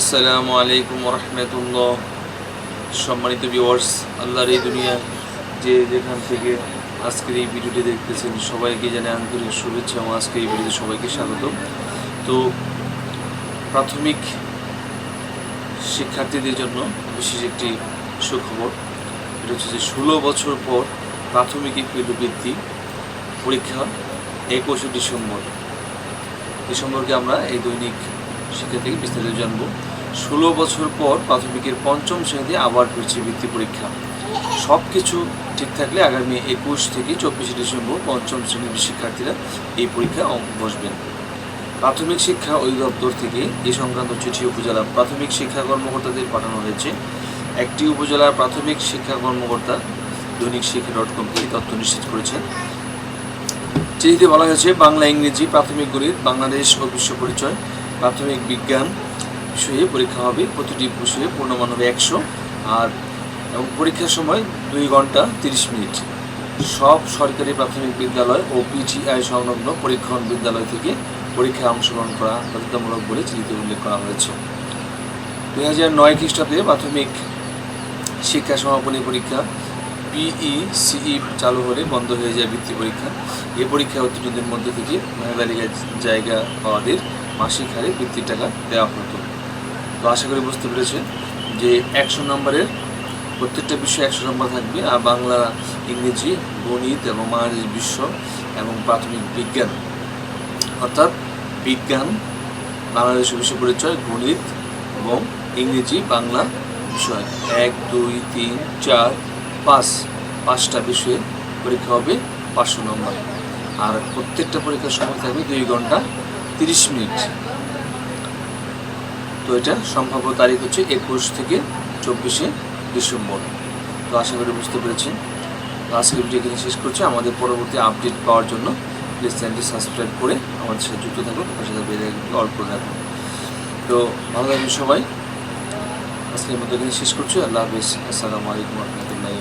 আসসালামু আলাইকুম রহমতুল্লাহ সম্মানিত ভিউয়ার্স আল্লাহর এই দুনিয়া যে যেখান থেকে আজকের এই ভিডিওটি দেখতেছেন, সবাইকে জানে আন্তরিক শুভেচ্ছা এবং আজকের এই ভিডিওতে সবাইকে স্বাগত। তো প্রাথমিক শিক্ষার্থীদের জন্য বিশেষ একটি সুখবর, এটা হচ্ছে যে ষোলো বছর পর প্রাথমিক বৃত্তি পরীক্ষা একুশে ডিসেম্বর। এ সম্পর্কে আমরা এই দৈনিক শিক্ষা থেকে বিস্তারিত জানব। ষোলো বছর পর প্রাথমিকের পঞ্চম শ্রেণীতে আবার ফিরছে বৃত্তি পরীক্ষা। সব কিছু ঠিক থাকলে আগামী একুশ থেকে চব্বিশে ডিসেম্বর পঞ্চম শ্রেণির শিক্ষার্থীরা এই পরীক্ষায় বসবেন। প্রাথমিক শিক্ষা অধিদপ্তর থেকে এ সংক্রান্ত চিঠি উপজেলা প্রাথমিক শিক্ষা কর্মকর্তাদের পাঠানো হয়েছে। একটি উপজেলার প্রাথমিক শিক্ষা কর্মকর্তা দৈনিক শিক্ষা ডট কমকে এই তথ্য নিশ্চিত করেছেন। চিঠিতে বলা হয়েছে, বাংলা ইংরেজি প্রাথমিক গণিত, বাংলাদেশ ও বিশ্ব পরিচয়। প্রাথমিক বিজ্ঞান বিষয়ে পরীক্ষা হবে, প্রতিটি বিষয়ে পূর্ণমান হবে একশো, আর এবং পরীক্ষার সময় দুই ঘণ্টা তিরিশ মিনিট। সব সরকারি প্রাথমিক বিদ্যালয় ও পিটিআই সংলগ্ন পরীক্ষণ বিদ্যালয় থেকে পরীক্ষায় অংশগ্রহণ করা বাধ্যতামূলক বলে চিঠিতে উল্লেখ করা হয়েছে। দুই হাজার নয় খ্রিস্টাব্দে প্রাথমিক শিক্ষা সমাপনী পরীক্ষা পিই সিই চালু হলে বন্ধ হয়ে যায় বৃত্তি পরীক্ষা। এই পরীক্ষা উত্তীর্ণদের মধ্যে থেকে মহিলালিগের জায়গা পাওয়াদের মাসিক হারে বৃত্তির টাকা দেওয়া হতো। তো আশা করি বুঝতে পেরেছেন যে একশো নম্বরের প্রত্যেকটা বিষয়ে একশো নম্বর থাকবে, আর বাংলা, ইংরেজি, গণিত এবং বাংলাদেশ বিশ্ব এবং প্রাথমিক বিজ্ঞান। অর্থাৎ বিজ্ঞান, বাংলাদেশ বিশ্ব পরিচয়, গণিত এবং ইংরেজি, বাংলা বিষয়। এক, দুই, তিন, চার, পাঁচ, পাঁচটা বিষয়ে পরীক্ষা হবে পাঁচশো নম্বর। আর প্রত্যেকটা পরীক্ষার সময় থাকবে দুই ঘণ্টা তিরিশ মিনিট। তো এটা সম্ভাব্য তারিখ হচ্ছে একুশ থেকে চব্বিশে ডিসেম্বর। তো আশা করি বুঝতে পেরেছেন। তো আজকের ভিডিও এখানে শেষ করছি। আমাদের পরবর্তী আপডেট পাওয়ার জন্য প্লিজ চ্যানেলটি সাবস্ক্রাইব করে আমাদের সাথে যুক্ত থাকুন, পাশে বেড়ে অল করে তো ভালো থাকবেন সবাই। আজকের মধ্যে এখানে শেষ করছি। আল্লাহ হাফিজ। আসসালামু আলাইকুম রহমতুল্লাহ